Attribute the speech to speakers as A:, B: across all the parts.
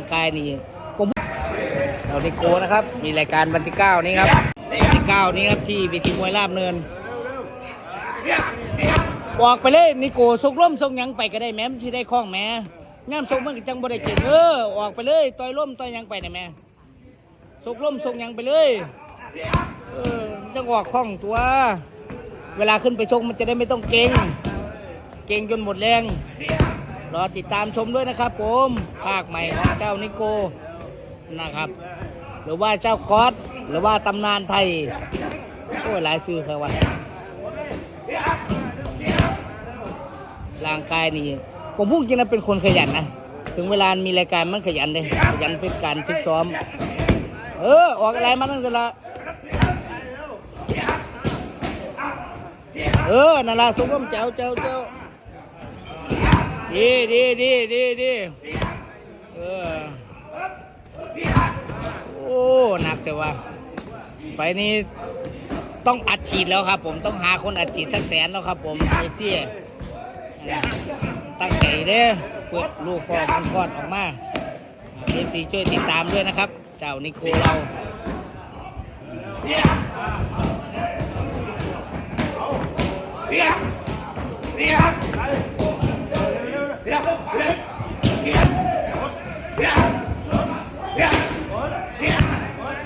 A: างกายนี่ผมเราในโกนะครับ มีรายการวันที่เก้านี้ครับวันที่เก้านี้ครับที่เวทีมวยราบเนินออกไปเลยนิโกซกล่มซกยังไปก็ได้แม้ที่ได้คล้องแม่ย่ามซกมันก็จังบ่ได้เจ็บเออออกไปเลยต่อยล่มต่อยยังไปนแม่ซกล่มซกยังไปเลยเออจังออกคล่องตัว เวลาขึ้นไปชกมันจะได้ไม่ต้องเก่ง เก่งจนหมดแรง รอติดตามชมด้วยนะครับผมภาคใหม่ของเจ้านิโกนะครับ หรือว่าเจ้าก๊อตหรือว่าตำนานไทยโอ้ยหลายซื้อครับว่าร่างกายนี่ผมพูดจริงนะเป็นคนขยันนะถึงเวลามีรายการมันขยันเลยขยันฟิตการฟิตซ้อม เออ ออกอะไรมาตั้งแต่ละเออนั่นละสุกมเจ้าเจ้าเจ้า ดีดีดีดีดีเออโอ้หนักแต่ว่าไปนี้ต้องอัดฉีดแล้วครับ ผมต้องหาคนอัดฉีดสักแสนแล้วครับ ผมเอเซี่ยตั้งใจเด้อเปิดลูกคอมันคลอดออกมาเอฟซีช่วยติดตามด้วยนะครับ เจ้านิโคเรา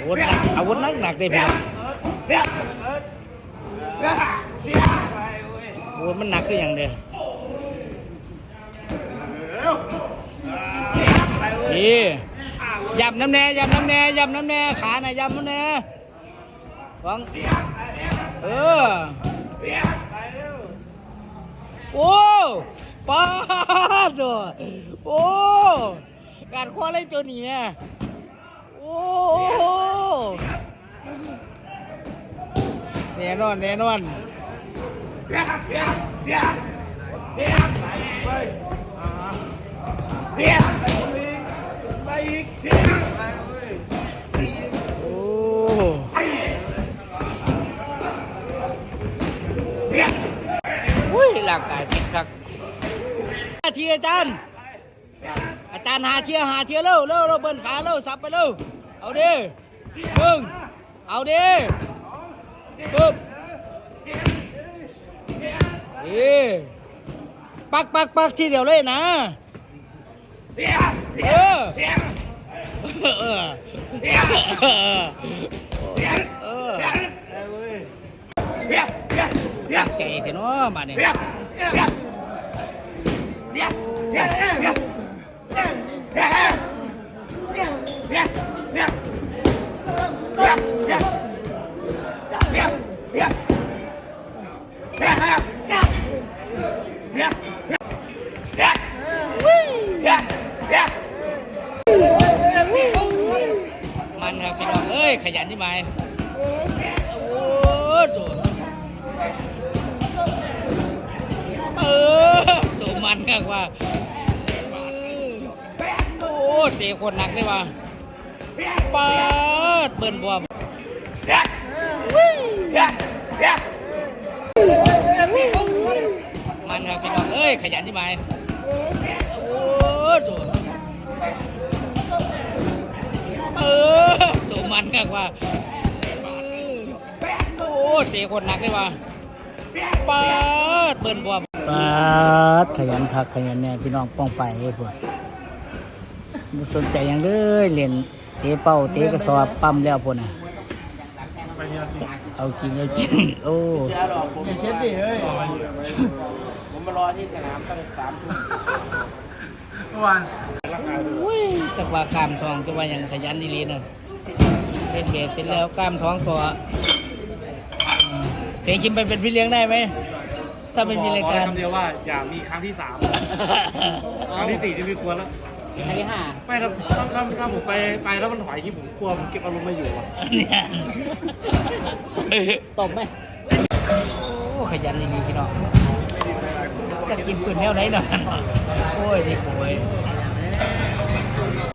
A: อาวุธหนักอา วุธนักหนักเลยพี่น้องอาวุธมันหนักคือย่างเดียวนี่ยำน้ำแน่ยำน้ำแน่ยำน้ำแน่ขาหน่อยยำน้ำแน่ฟังเออโอ้ป้าดตัวโอ้การคว้าเลยตัวนี้เนี่ยโอ้ แน่นอนแน่นอนโอ้อุ้ยร่างกายติดคักหาทีอาจารย์อาจารย์หาเทียหาเทียเร็วเร็วเร็วเบิ้ลขาเร็วสับไปเร็วเอาดิหนึ่งเอาดิปึ๊บ ปักปักปักทีเดียวเลยนะ เออ เออ เออใจเถอะเนาะมาเนี่ยมั ครับพี่น้องเอ้ยขยันที่ไหมโอ้ตัวเออตัวมันครับว่าโอ้เตะคนหนักเลยว่ะเปาดเบิ้ลบวมมันครับพี่น้องเอ้ยขยันที่ไหมโอ้ตัวเออ มันกันว่าโอ้เตะคนหนักเลยว่ะปาดเบิ้ลบวมปาดขยันคักขยันแน่พี่น้องป้องไปเลยพวกไม่สนใจอย่างเลยเรียนเตะเป้าเตะกระสอบปั๊มแล้วพวกน่ะเอาจริงเอาจริงโอ้
B: เสียหรอกผมเช็ดดิเฮ้ยผมมารอที่สนามตั้งสามทุ่ม
A: อุ้ยจักว่ากล้ามท้องจักว่าอย่างขยันดีๆนะ เล่นเบสเสร็จแล้วกล้ามท้องตัวอืมเสียงชิมไปเป็นพี่เลี้ยงได้ไหม ถ้าไม่มีรายการ
C: คำเดียวว่าอย่ามีครั้งที่สามครั้งที่สี่ที่ไม่ควรแล้ว
A: อันที่ห้า
C: ไม่ถ้าถ้าถ้าถ้าผมไปไปแล้วมันถอยอย่างนี้ผมกลัวผมเก็บอารมณ์ไม่อยู่อะ
A: เนี่ยตบไหมโอ้ขยันดีๆพี่น้องจะกินปืนแนวไหนหน่อยโอ้ยนี่โอ้ย